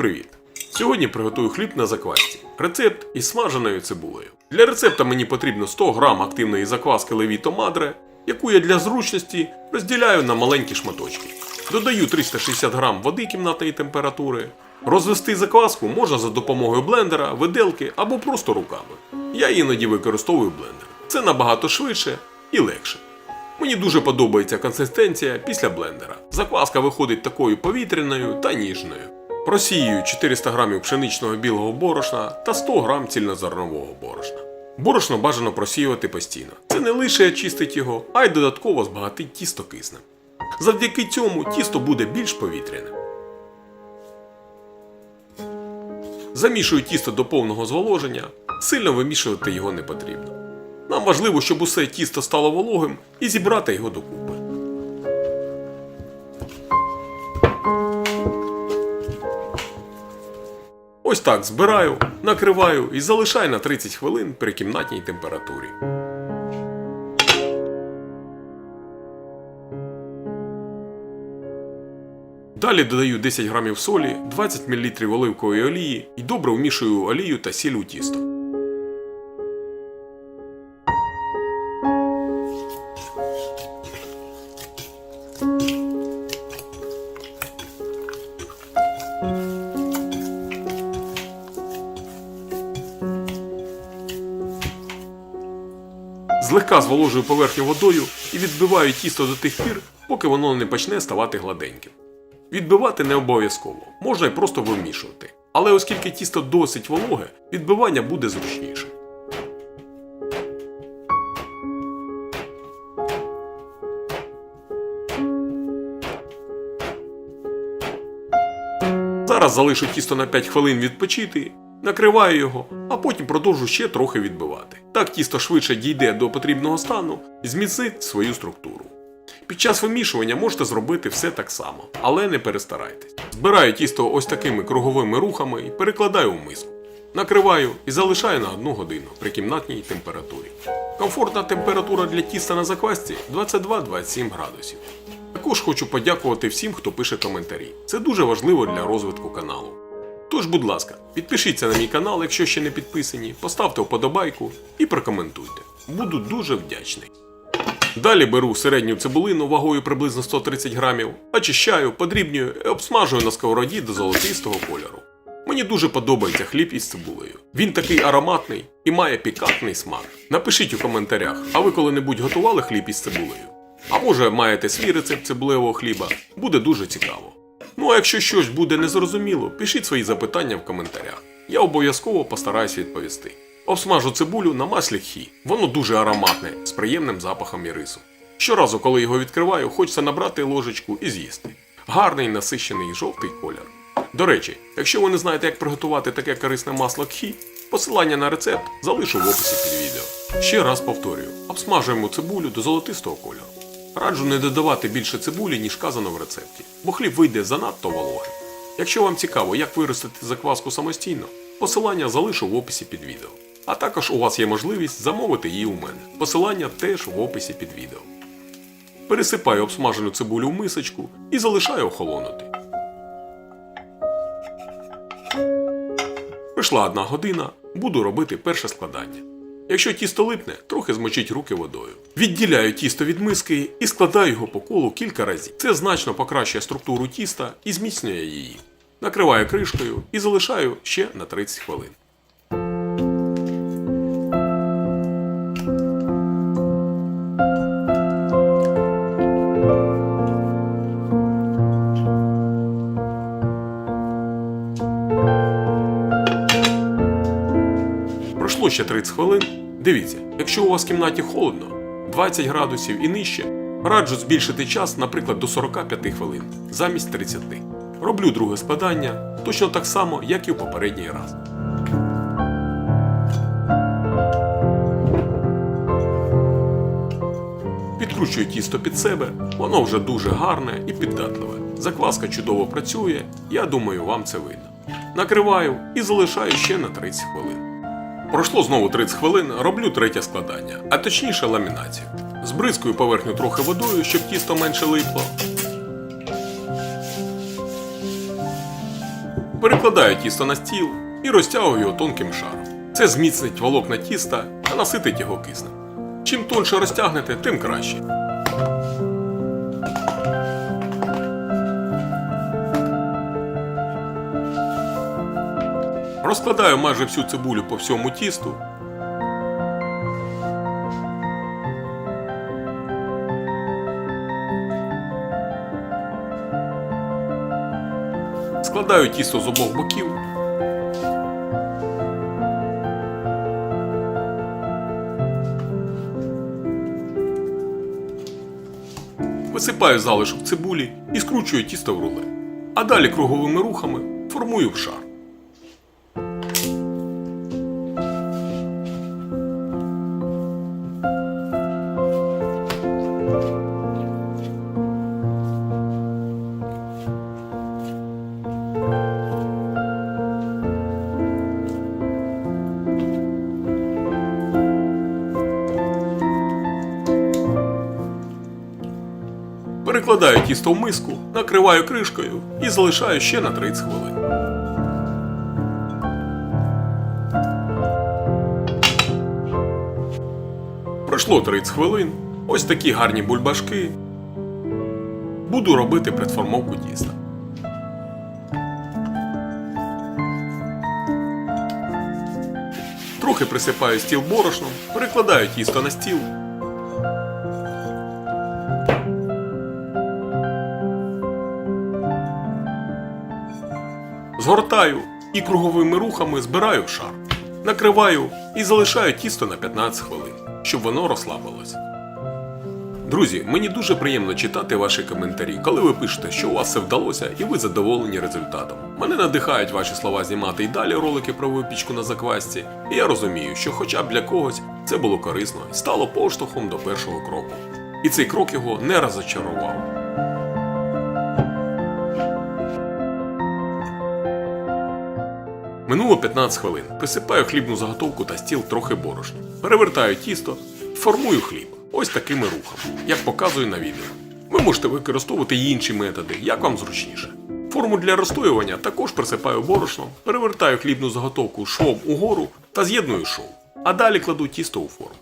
привіт! Сьогодні приготую хліб на заквасці. Рецепт із смаженою цибулею. Для рецепта мені потрібно 100 г активної закваски Levito Madre, яку я для зручності розділяю на маленькі шматочки. Додаю 360 г води кімнатної температури. Розвести закваску можна за допомогою блендера, виделки або просто руками. Я іноді використовую блендер. Це набагато швидше і легше. Мені дуже подобається консистенція після блендера. Закваска виходить такою повітряною та ніжною. Просіюю 400 г пшеничного білого борошна та 100 г цільнозернового борошна. Борошно бажано просіювати постійно. Це не лише чистить його, а й додатково збагатить тісто киснем. Завдяки цьому тісто буде більш повітряним. Замішую тісто до повного зволоження, сильно вимішувати його не потрібно. Нам важливо, щоб усе тісто стало вологим і зібрати його докупи. Ось так збираю, накриваю і залишаю на 30 хвилин при кімнатній температурі. Далі додаю 10 грамів солі, 20 мл оливкової олії і добре вмішую олію та сіль у тісто. Злегка зволожую поверхню водою і відбиваю тісто до тих пір, поки воно не почне ставати гладеньким. Відбивати не обов'язково, можна й просто вимішувати. Але оскільки тісто досить вологе, відбивання буде зручніше. Зараз залишу тісто на 5 хвилин відпочити, накриваю його, а потім продовжу ще трохи відбивати. Так тісто швидше дійде до потрібного стану і зміцнить свою структуру. Під час вимішування можете зробити все так само, але не перестарайтесь. Збираю тісто ось такими круговими рухами і перекладаю в миску. Накриваю і залишаю на 1 годину при кімнатній температурі. Комфортна температура для тіста на заквасці 22-27 градусів. Також хочу подякувати всім, хто пише коментарі. Це дуже важливо для розвитку каналу. Тож, будь ласка, підпишіться на мій канал, якщо ще не підписані, поставте вподобайку і прокоментуйте. Буду дуже вдячний. Далі беру середню цибулину вагою приблизно 130 грамів, очищаю, подрібнюю і обсмажую на сковороді до золотистого кольору. Мені дуже подобається хліб із цибулею. Він такий ароматний і має пікантний смак. Напишіть у коментарях, а ви коли-небудь готували хліб із цибулею? А може маєте свій рецепт цибулевого хліба? Буде дуже цікаво. Ну а якщо щось буде незрозуміло, пишіть свої запитання в коментарях. Я обов'язково постараюсь відповісти. Обсмажу цибулю на маслі хі. Воно дуже ароматне, з приємним запахом і рису. Щоразу, коли його відкриваю, хочеться набрати ложечку і з'їсти. Гарний насищений жовтий колір. До речі, якщо ви не знаєте, як приготувати таке корисне масло кхі, посилання на рецепт залишу в описі під відео. Ще раз повторюю: обсмажуємо цибулю до золотистого кольору. Раджу не додавати більше цибулі, ніж казано в рецепті, бо хліб вийде занадто вологим. Якщо вам цікаво, як виростити закваску самостійно, посилання залишу в описі під відео. А також у вас є можливість замовити її у мене. Посилання теж в описі під відео. Пересипаю обсмажену цибулю в мисочку і залишаю охолонути. Прийшла одна година, буду робити перше складання. Якщо тісто липне, трохи змочіть руки водою. Відділяю тісто від миски і складаю його по колу кілька разів. Це значно покращує структуру тіста і зміцнює її. Накриваю кришкою і залишаю ще на 30 хвилин. Ще 30 хвилин. Дивіться, якщо у вас в кімнаті холодно, 20 градусів і нижче, раджу збільшити час, наприклад, до 45 хвилин замість 30. Роблю друге складання точно так само, як і в попередній раз. Підкручую тісто під себе, воно вже дуже гарне і піддатливе. Закваска чудово працює, я думаю, вам це видно. Накриваю і залишаю ще на 30 хвилин. Пройшло знову 30 хвилин, роблю третє складання, а точніше ламінацію. Збризкую поверхню трохи водою, щоб тісто менше липло. Перекладаю тісто на стіл і розтягую його тонким шаром. Це зміцнить волокна тіста та наситить його киснем. Чим тонше розтягнете, тим краще. Розкладаю майже всю цибулю по всьому тісту. Складаю тісто з обох боків. Висипаю залишок цибулі і скручую тісто в рулет. А далі круговими рухами формую в шар. Перекладаю тісто в миску, накриваю кришкою і залишаю ще на 30 хвилин. Пройшло 30 хвилин. Ось такі гарні бульбашки. Буду робити предформовку тіста. Трохи присипаю стіл борошном, перекладаю тісто на стіл Згортаю і круговими рухами збираю шар. Накриваю і залишаю тісто на 15 хвилин, щоб воно розслабилось. Друзі, мені дуже приємно читати ваші коментарі, коли ви пишете, що у вас все вдалося і ви задоволені результатом. Мене надихають ваші слова знімати і далі ролики про випічку на заквасці, і я розумію, що хоча б для когось це було корисно і стало поштовхом до першого кроку. І цей крок його не розочарував. Минуло 15 хвилин. Присипаю хлібну заготовку та стіл трохи борошна. Перевертаю тісто, формую хліб. Ось такими рухами, як показую на відео. Ви можете використовувати й інші методи, як вам зручніше. Форму для розстоювання також присипаю борошном, перевертаю хлібну заготовку швом угору та з'єдную шов. А далі кладу тісто у форму.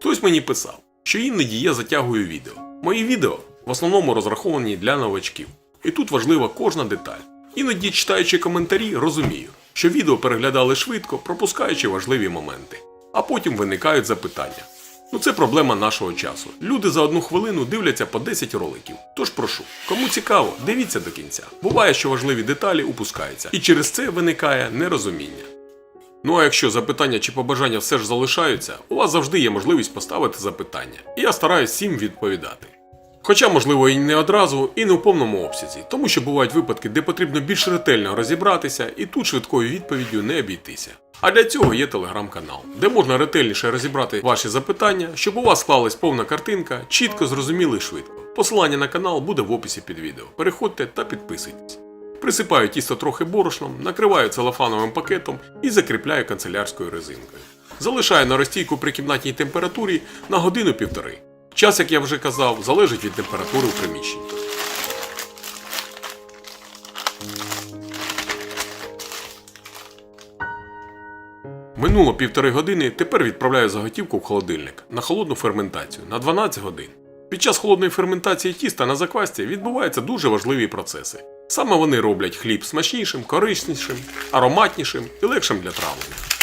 Хтось мені писав, що іноді я затягую відео. Мої відео в основному розраховані для новачків. І тут важлива кожна деталь. Іноді, читаючи коментарі, розумію, що відео переглядали швидко, пропускаючи важливі моменти. А потім виникають запитання. Ну це проблема нашого часу. Люди за одну хвилину дивляться по 10 роликів. Тож прошу, кому цікаво, дивіться до кінця. Буває, що важливі деталі упускаються, і через це виникає нерозуміння. Ну а якщо запитання чи побажання все ж залишаються, у вас завжди є можливість поставити запитання, і я стараюсь всім відповідати. Хоча, можливо, і не одразу, і не у повному обсязі, тому що бувають випадки, де потрібно більш ретельно розібратися, і тут швидкою відповіддю не обійтися. А для цього є телеграм-канал, де можна ретельніше розібрати ваші запитання, щоб у вас склалась повна картинка, чітко, зрозуміло і швидко. Посилання на канал буде в описі під відео. Переходьте та підписуйтесь. Присипаю тісто трохи борошном, накриваю целофановим пакетом і закріпляю канцелярською резинкою. Залишаю на розстійку при кімнатній температурі на годину-півтори. Час, як я вже казав, залежить від температури в приміщенні. Минуло півтори години, тепер відправляю заготівку в холодильник на холодну ферментацію на 12 годин. Під час холодної ферментації тіста на заквасті відбуваються дуже важливі процеси. Саме вони роблять хліб смачнішим, кориснішим, ароматнішим і легшим для травлення.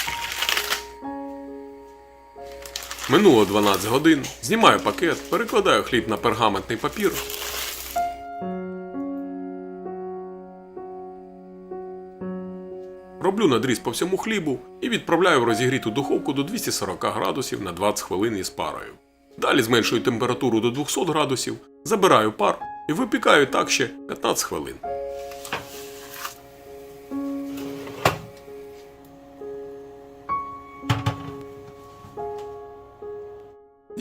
Минуло 12 годин, знімаю пакет, перекладаю хліб на пергаментний папір. Роблю надріз по всьому хлібу і відправляю в розігріту духовку до 240 градусів на 20 хвилин із парою. Далі зменшую температуру до 200 градусів, забираю пар і випікаю так ще 15 хвилин.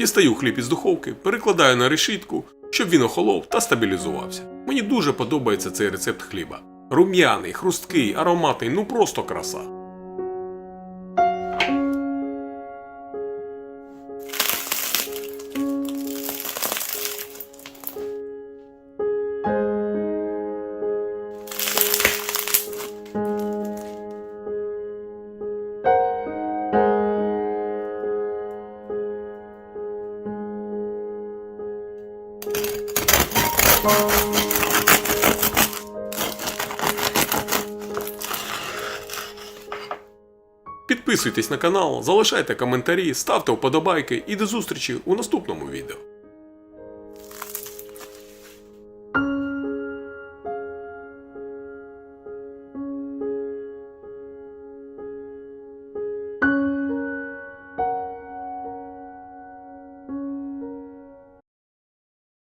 Дістаю хліб із духовки, перекладаю на решітку, щоб він охолов та стабілізувався. Мені дуже подобається цей рецепт хліба. Рум'яний, хрусткий, ароматний, ну просто краса. Підписуйтесь на канал, залишайте коментарі, ставте вподобайки і до зустрічі у наступному відео.